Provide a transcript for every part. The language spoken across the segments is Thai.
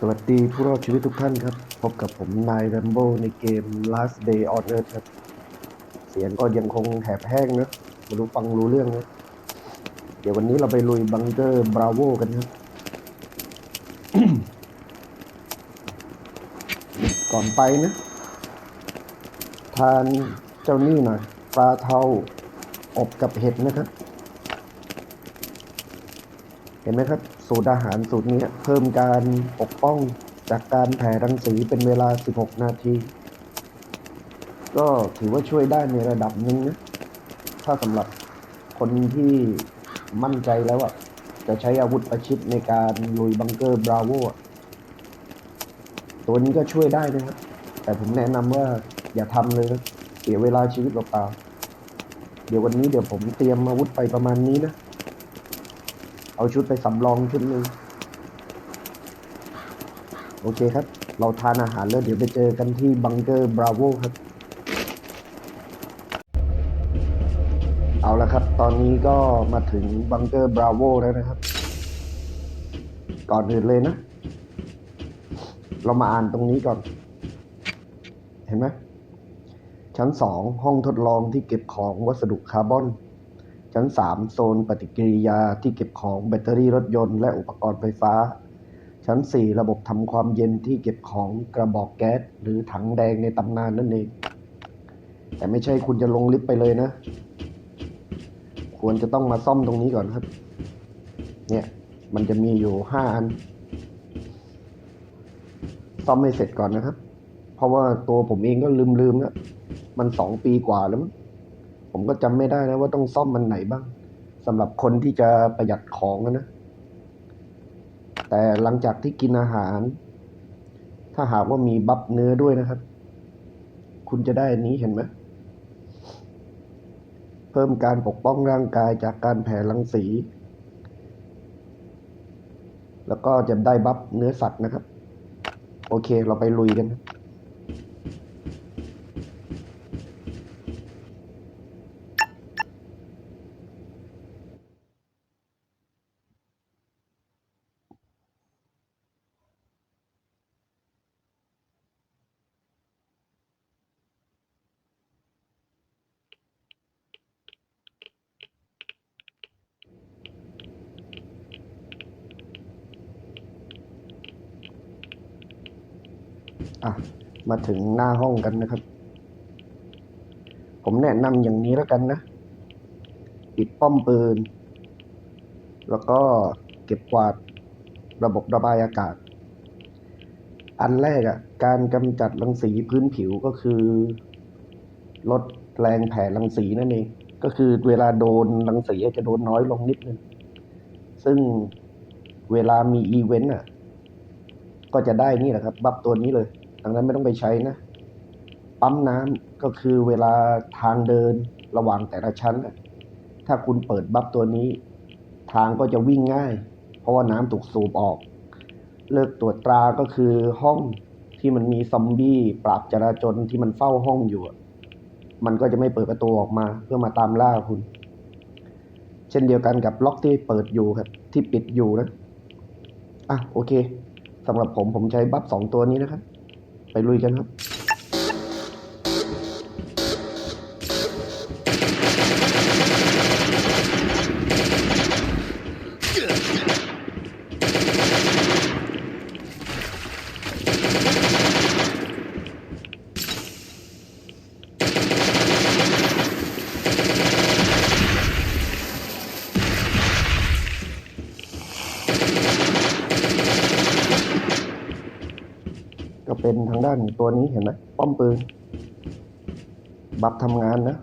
สวัสดีผู้รอดชีวิตทุกท่านครับ พบกับผมนายแรมโบ้ในเกม Last Day on Earth ครับ เสียงก็ยังคงแหบแห้งนะไม่รู้ฟังรู้เรื่องนะเดี๋ยววันนี้เราไปลุยบังเกอร์บราโวกันครับ ก่อนไปนะ ทานเจ้านี่หน่อยปลาเทาอบกับเห็ดนะครับ เห็นไหมครับ สูตรอาหารสูตรนี้เพิ่มการปกป้องจากการแผ่รังสีเป็นเวลา 16 นาที ก็ถือว่าช่วยได้ในระดับหนึ่งนะ ถ้าสำหรับคนที่มั่นใจแล้วอะ จะใช้อาวุธประชิดในการลุยบังเกอร์บราโวตัวนี้ก็ช่วยได้นะครับ แต่ผมแนะนำว่าอย่าทำเลยนะเสียเวลาชีวิตเปล่าๆเดี๋ยววันนี้เดี๋ยวผมเตรียมอาวุธไปประมาณนี้นะ เอาชุดไปสำรองชุดหนึ่งโอเคครับ เราทานอาหารแล้วเดี๋ยวไปเจอกันที่บังเกอร์บราโวครับ เอาละครับ ตอนนี้ก็มาถึงบังเกอร์บราโวแล้วนะครับ ก่อนอื่นเลยนะ เรามาอ่านตรงนี้ก่อน เห็นไหมชั้นสองห้องทดลองที่เก็บของวัสดุคาร์บอน ชั้น 3 โซนปฏิกิริยาที่เก็บของแบตเตอรี่รถยนต์และอุปกรณ์ไฟฟ้า ชั้น 4 ระบบทำความเย็นที่เก็บของกระบอกแก๊สหรือถังแดงในตำนานนั่นเอง แต่ไม่ใช่คุณจะลงลิฟต์ไปเลยนะ ควรจะต้องมาซ่อมตรงนี้ก่อนครับ เนี่ยมันจะมีอยู่ 5 อัน ซ่อมให้เสร็จก่อนนะครับ เพราะว่าตัวผมเองก็ลืมๆแล้วมัน2ปีกว่าแล้วมั้ง ผมก็จำไม่ได้นะว่าต้องซ่อมมันไหนบ้างสำหรับคนที่จะประหยัดของนะ แต่หลังจากที่กินอาหาร ถ้าหากว่ามีบัฟเนื้อด้วยนะครับ คุณจะได้อันนี้เห็นไหมเพิ่มการปกป้องร่างกายจากการแผ่รังสี แล้วก็จะได้บัฟเนื้อสัตว์นะครับ โอเคเราไปลุยกัน อะมาถึงหน้าห้องกันนะครับ ผมแนะนำอย่างนี้แล้วกันนะ ปิดป้อมปืน แล้วก็เก็บกวาดระบบระบายอากาศ อันแรกอะ การกำจัดรังสีพื้นผิวก็คือ ลดแรงแผ่รังสีนั่นเอง ก็คือเวลาโดนรังสีจะโดนน้อยลงนิดนึง ซึ่งเวลามีอีเวนต์อะ ก็จะได้นี่แหละครับ บัฟตัวนี้เลย ดังนั้นไม่ต้องไปใช้นะ ปั๊มน้ำก็คือเวลาทางเดินระหว่างแต่ละชั้น ถ้าคุณเปิดบัฟตัวนี้ ทางก็จะวิ่งง่าย เพราะว่าน้ำถูกสูบออก เลิกตรวจตราก็คือห้องที่มันมีซอมบี้ปราบจราจรที่มันเฝ้าห้องอยู่ มันก็จะไม่เปิดประตูออกมา เพื่อมาตามล่าคุณ เช่นเดียวกันกับล็อกที่เปิดอยู่ครับ ที่ปิดอยู่นะ อะโอเคสำหรับผมผมใช้บัฟสองตัวนี้นะครับ ไปลุยกันครับ เป็นทางด้านตัวนี้เห็นไหมป้อมปืน บัฟทำงานนะ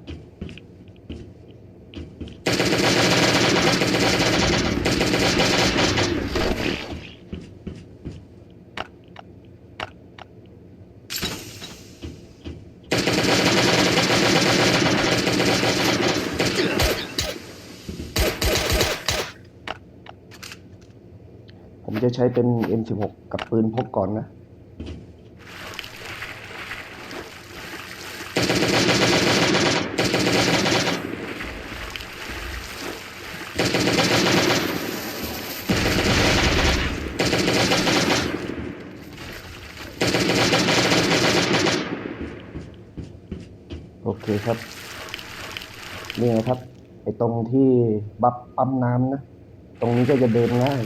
ผมจะใช้เป็น M16 กับปืนพกก่อนนะ โอเคครับนี่นะครับ ไอ้ตรงที่บับปั๊มน้ำนะ ตรงนี้ก็จะเดินง่าย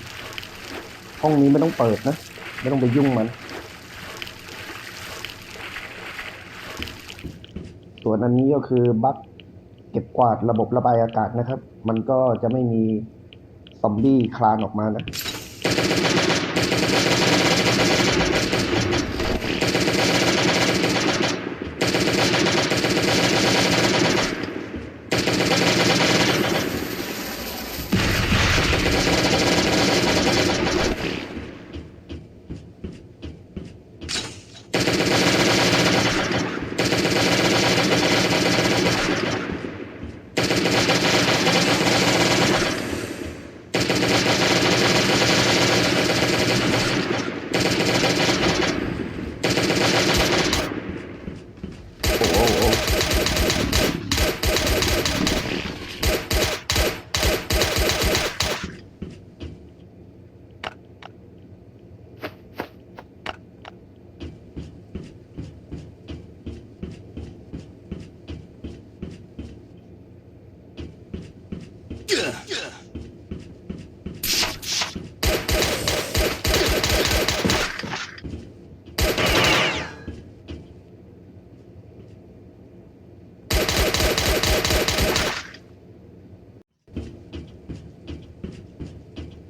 ห้องนี้ไม่ต้องเปิดนะ ไม่ต้องไปยุ่งมัน วนอันนี้ก็คือบัฟเก็บกวาดระบบระบายอากาศนะครับ มันก็จะไม่มีซอมบี้คลานออกมานะ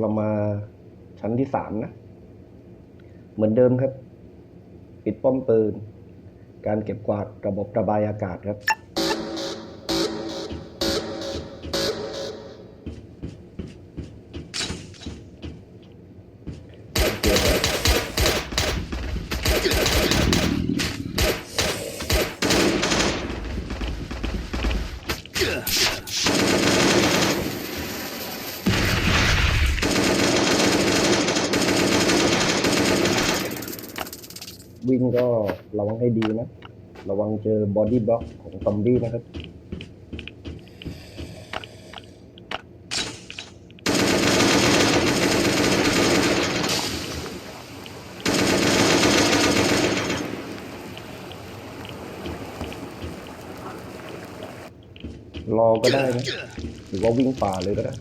เรามาชั้นที่สามนะ เหมือนเดิมครับ ปิดป้อมปืน การเก็บกวาดระบบระบายอากาศครับ วิ่งก็ระวังให้ดีนะ ระวังเจอบอดี้บล็อกของซอมบี้นะครับรอก็ได้นะหรือว่าวิ่งป่าเลยก็ได้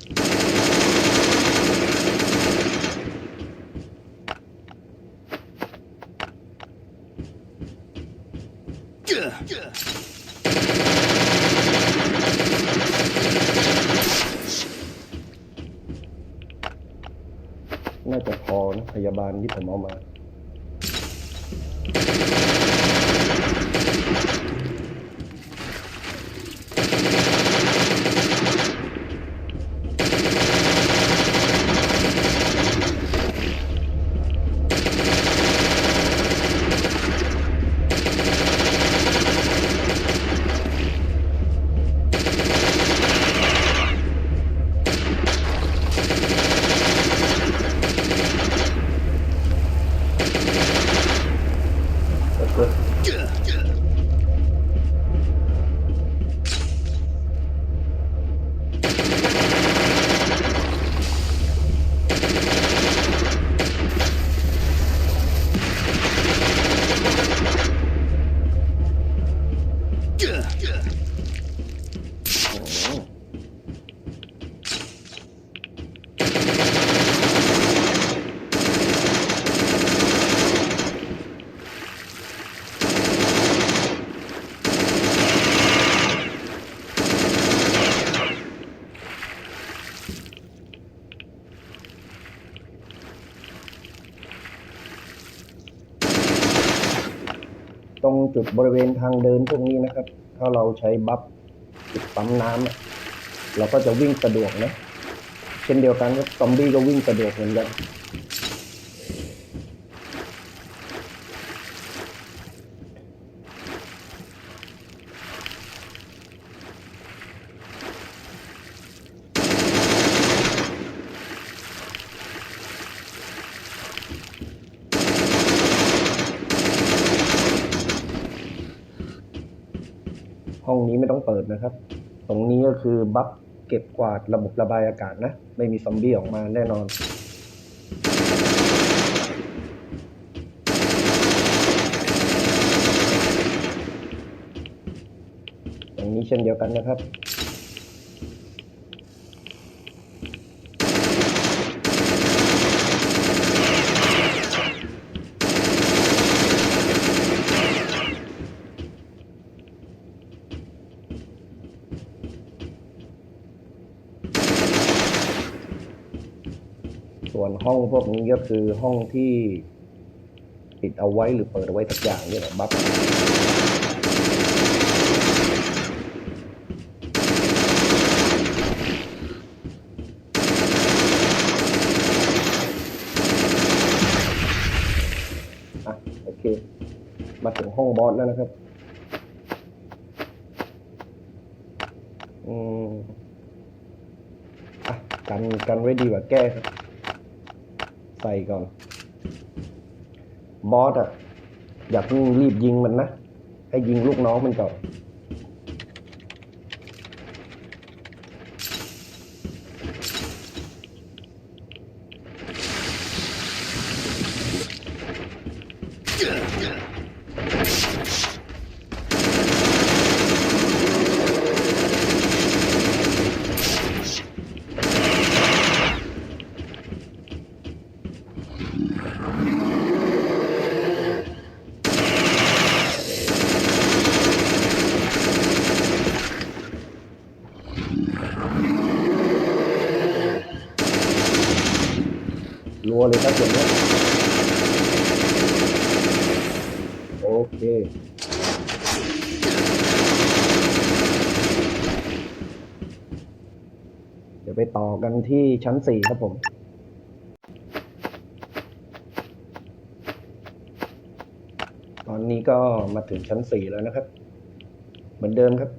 น่าจะพอนะพยาบาลที่ผมเอามา โตรง จุดบริเวณทางเดินพวกนี้นะครับ ถ้าเราใช้บัฟจุดปั๊มน้ำเราก็จะวิ่งสะดวกนะ เช่นเดียวกันก็ซอมบี้ก็วิ่งสะดวกเหมือนกัน ต้องเปิดนะครับ ตรงนี้ก็คือบัฟเก็บกวาดระบบระบายอากาศนะ ไม่มีซอมบี้ออกมาแน่นอน ตรงนี้เช่นเดียวกันนะครับ ห้องพวกนี้ก็คือห้องที่ปิดเอาไว้หรือเปิดเอาไว้สักอย่างนี่แหละบัฟอะโอเค มาถึงห้องบอสแล้วนะครับ อืมอะกันกันไว้ดีกว่าแก้ครับ ใส่ก่อน บอสอะ อย่าเพิ่งรีบยิงมันนะ ให้ยิงลูกน้องมันก่อน รัวเลยครับอย่างนี้ยโอเค เดี๋ยวไปต่อ กันที่ชั้นสี่ครับผมตอนนี้ก็มาถึงชั้นสี่แล้วนะครับ เหมือนเดิมครับ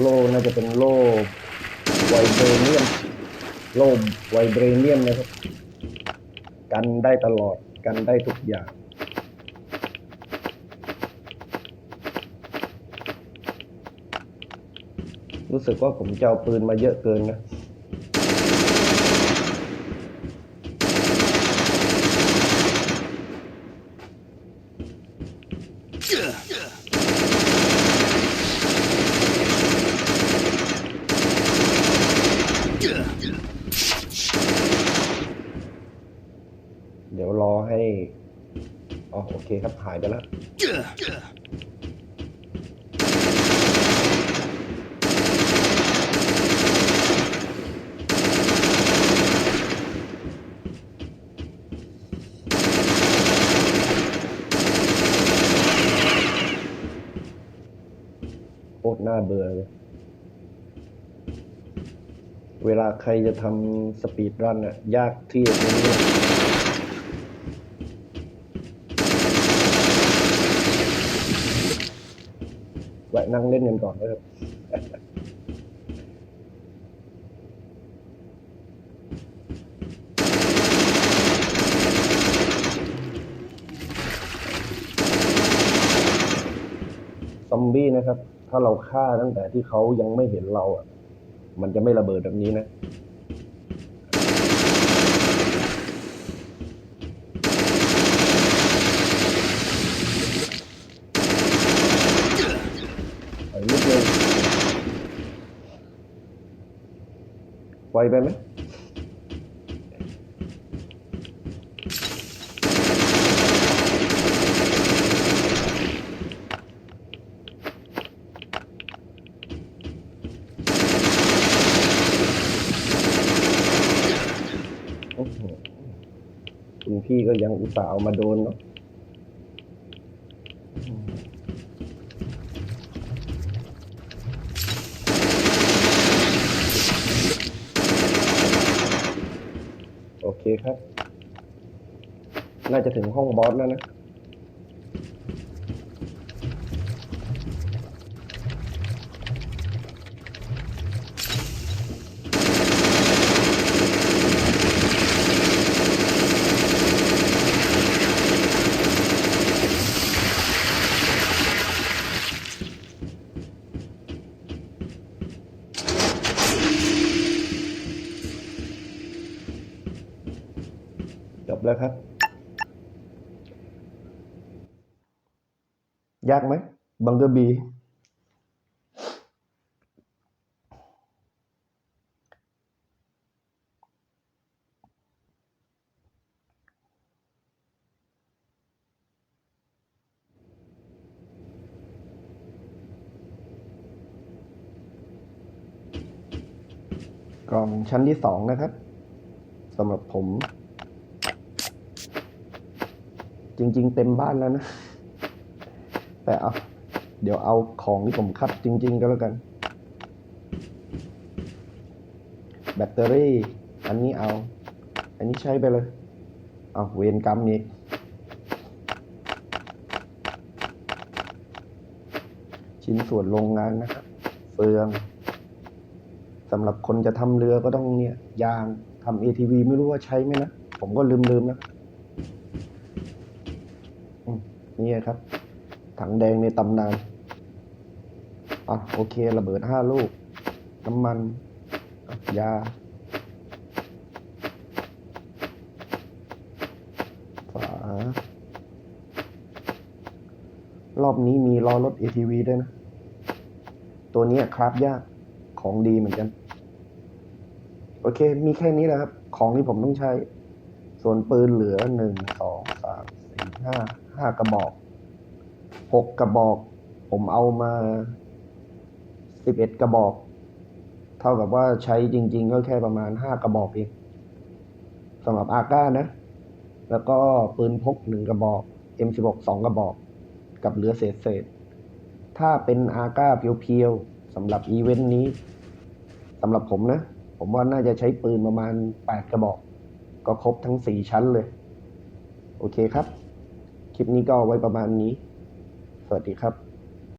โล่ น่าจะเป็นโล่ไวเบรเนียมโล่ไวเบรเนียมนะครับ กันได้ตลอดกันได้ทุกอย่างรู้สึกว่าผมจะเอาปืนมาเยอะเกินนะ เดี๋ยวรอให้ อ๋อโอเคครับ หายไปแล้วโคตรน่าเบื่อเลย เวลาใครจะทำสปีดรันอะยากที่ตรงนี้แวะ นั่งเล่นกันก่อนเลยซอมบี้นะครับ ถ้าเราฆ่าตั้งแต่ที่เขายังไม่เห็นเราอะ มันจะไม่ระเบิดแบบนี้นะ ไปไหมโอ้โหคุณพี่ก็ยังอุตส่าห์เอามาโดนเนาะ ครับ น่าจะถึงห้องบอสแล้วนะ ยากไหมบังเกอร์บีกล่องชั้นที่สองนะครับสำหรับผม จริง ๆ เต็มบ้านแล้วนะ แต่เอาเดี๋ยวเอาของที่ผมคัดจริง ๆ ก็แล้วกัน แบตเตอรี่ อันนี้เอา อันนี้ใช้ไปเลย เอาเวรกรรมอีกชิ้นส่วนโรงงานนะครับ เฟืองสำหรับคนจะทำเรือก็ต้องเนี่ย ยางทำ ATV ไม่รู้ว่าใช้ไหมนะ ผมก็ลืมๆนะอืมนี่ครับ ถังแดงในตำนาน อะ โอเค ระเบิดห้าลูก น้ำมัน ยา ฝา รอบนี้มีล้อรถ ATV ด้วยนะ ตัวนี้คราฟยาก ของดีเหมือนกัน โอเค มีแค่นี้แหละครับ ของที่ผมต้องใช้ ส่วนปืนเหลือหนึ่งสองสามสี่ห้าห้ากระบอก หกกระบอก ผมเอามาสิบเอ็ดกระบอก เท่ากับว่าใช้จริง ๆ ก็แค่ประมาณห้ากระบอกเองสำหรับอาก้านะ แล้วก็ปืนพกหนึ่งกระบอก M16 สองกระบอก กับเหลือเศษเศษๆถ้าเป็นอาก้าเพียวๆสำหรับอีเวนต์นี้สำหรับผมนะ ผมว่าน่าจะใช้ปืนประมาณแปดกระบอก ก็ครบทั้งสี่ชั้นเลย โอเคครับ คลิปนี้ก็ไว้ประมาณนี้ วัสดีครับ